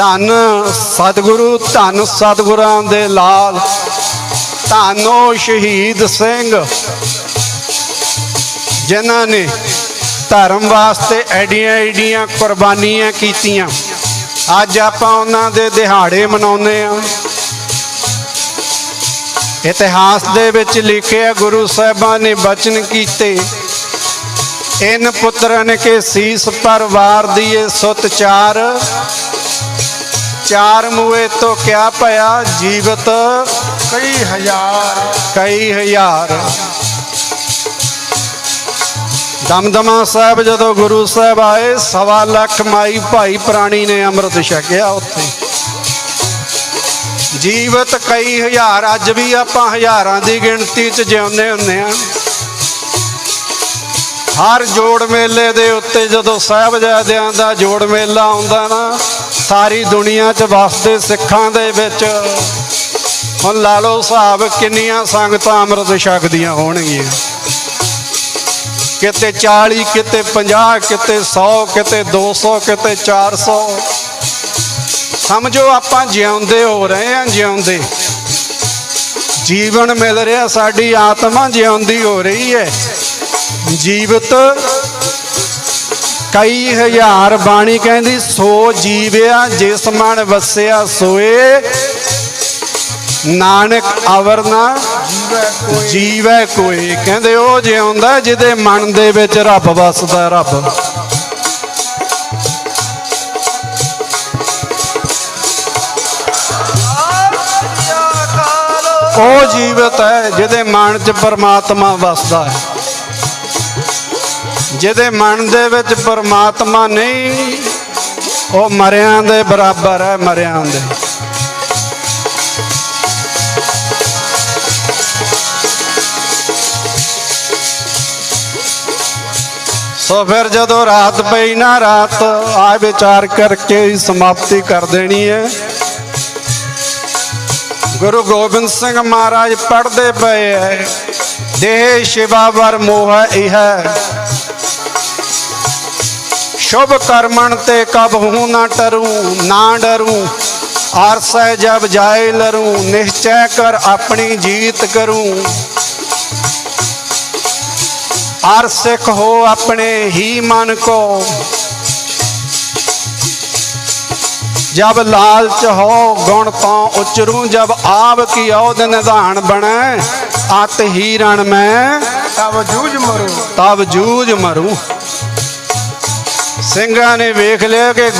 ਧੰਨ ਸਤਿਗੁਰੂ, ਧੰਨ ਸਤਿਗੁਰਾਂ ਦੇ ਲਾਲ। ਧੰਨੋ ਸ਼ਹੀਦ ਸਿੰਘ, ਜਿਨ੍ਹਾਂ ਨੇ ਧਰਮ ਵਾਸਤੇ ਐਡੀਆਂ ਐਡੀਆਂ ਕੁਰਬਾਨੀਆਂ ਕੀਤੀਆਂ। ਅੱਜ ਆਪਾਂ ਉਹਨਾਂ ਦੇ ਦਿਹਾੜੇ ਮਨਾਉਂਦੇ ਆ ਇਤਿਹਾਸ ਦੇ ਵਿੱਚ ਲਿਖਿਆ ਗੁਰੂ ਸਾਹਿਬਾਂ ਨੇ ਬਚਨ ਕੀਤੇ, ਇਨ ਪੁੱਤਰਨ ਕੇ ਸੀਸ ਪਰ ਵਾਰ ਦੀਏ ਸੁਤ ਚਾਰ ਚਾਰ ਮੂਏ ਤੋਂ ਕਿਆ ਭਇਆ ਜੀਵਤ? ਕਈ ਹਜ਼ਾਰ। ਕਈ ਹਜ਼ਾਰ। ਦਮਦਮਾ ਸਾਹਿਬ ਜਦੋਂ ਗੁਰੂ ਸਾਹਿਬ ਆਏ ਸਵਾ ਲੱਖ ਮਾਈ ਭਾਈ ਪ੍ਰਾਣੀ ਨੇ ਅੰਮ੍ਰਿਤ ਛਕਿਆ ਉੱਥੇ। ਜੀਵਤ ਕਈ ਹਜ਼ਾਰ ਅੱਜ ਵੀ ਆਪਾਂ ਹਜ਼ਾਰਾਂ ਦੀ ਗਿਣਤੀ 'ਚ ਜਿਉਂਦੇ ਹੁੰਦੇ ਆ ਹਰ ਜੋੜ ਮੇਲੇ ਦੇ ਉੱਤੇ ਜਦੋਂ ਸਾਹਿਬਜ਼ਾਦਿਆਂ ਦਾ ਜੋੜ ਮੇਲਾ ਆਉਂਦਾ ਨਾ ਸਾਰੀ ਦੁਨੀਆ 'ਚ ਵਸਦੇ ਸਿੱਖਾਂ ਦੇ ਵਿੱਚ। ਹੁਣ ਲਾ ਲਓ ਹਿਸਾਬ, ਕਿੰਨੀਆਂ ਸੰਗਤਾਂ ਅੰਮ੍ਰਿਤ ਛਕਦੀਆਂ ਹੋਣਗੀਆਂ? ਕਿਤੇ 40 ਕਿਤੇ 50 ਕਿਤੇ 100 ਕਿਤੇ 200 ਕਿਤੇ 400 ਸਮਝੋ ਆਪਾਂ ਜਿਉਂਦੇ ਹੋ ਰਹੇ ਹਾਂ, ਜਿਉਂਦੇ। ਜੀਵਨ ਮਿਲ ਰਿਹਾ, ਸਾਡੀ ਆਤਮਾ ਜਿਉਂਦੀ ਹੋ ਰਹੀ ਹੈ। ਜੀਵਤ ਕਈ ਹਜ਼ਾਰ ਬਾਣੀ ਕਹਿੰਦੀ, ਸੋ ਜੀਵਿਆ ਜਿਸ ਮਨ ਵਸਿਆ ਸੋਏ। ਨਾਨਕ ਅਵਰ ਨਾ ਜੀਵੈ ਕੋਈ। ਕਹਿੰਦੇ ਉਹ ਜਿਉਂਦਾ ਜਿਹਦੇ ਮਨ ਦੇ ਵਿੱਚ ਰੱਬ ਵਸਦਾ ਰੱਬ। ਉਹ ਜੀਵਤ ਹੈ ਜਿਹਦੇ ਮਨ 'ਚ ਪਰਮਾਤਮਾ ਵਸਦਾ ਹੈ। ਜਿਹਦੇ ਮਨ ਦੇ ਵਿੱਚ ਪਰਮਾਤਮਾ ਨਹੀਂ, ਉਹ ਮਰਿਆਂ ਦੇ ਬਰਾਬਰ ਹੈ ਮਰਿਆਂ ਦੇ। ਸੋ ਫਿਰ ਜਦੋਂ ਰਾਤ ਪਈ ਨਾ, ਰਾਤ ਆ ਵਿਚਾਰ ਕਰਕੇ ਸਮਾਪਤੀ ਕਰ ਦੇਣੀ ਹੈ। ਗੁਰੂ ਗੋਬਿੰਦ ਸਿੰਘ ਮਹਾਰਾਜ ਪੜ੍ਹਦੇ ਪਏ ਹੈ, ਦੇਹ ਸ਼ਿਵਾ ਵਰ ਮੋਹ ਇਹ ਸ਼ੁਭ ਕਰਮਣ ਤੇ ਕਬ ਹੂੰ ਨਾ ਟਰੂ, ਨਾ ਡਰੂ। ਆਰਸੈ ਜਬ ਜਾਏ ਲਰੂ, ਨਿਸ਼ਚੈ ਕਰ ਆਪਣੀ ਜੀਤ ਕਰੂੰ। ਆਰ ਸਿੱਖ ਹੋ ਆਪਣੇ ਹੀ ਮਨ ਕੋ। ਜਬ ਲਾਲਚ ਹੋ ਗੁਣ ਤੋਂ ਉਚਰੂ, ਜਬ ਆਪ ਕੀ ਔਦ ਨਿਧਾਨ ਬਣੈ। ਅਤ ਹੀ ਰਣ ਮੈਂ। ਤਬ ਜੂਝ ਮਰੋ। ਤਬ ਜੂਝ ਮਰੂ। ਸਿੰਘਾਂ ਨੇ ਵੇਖ ਲਿਆ ਕਿ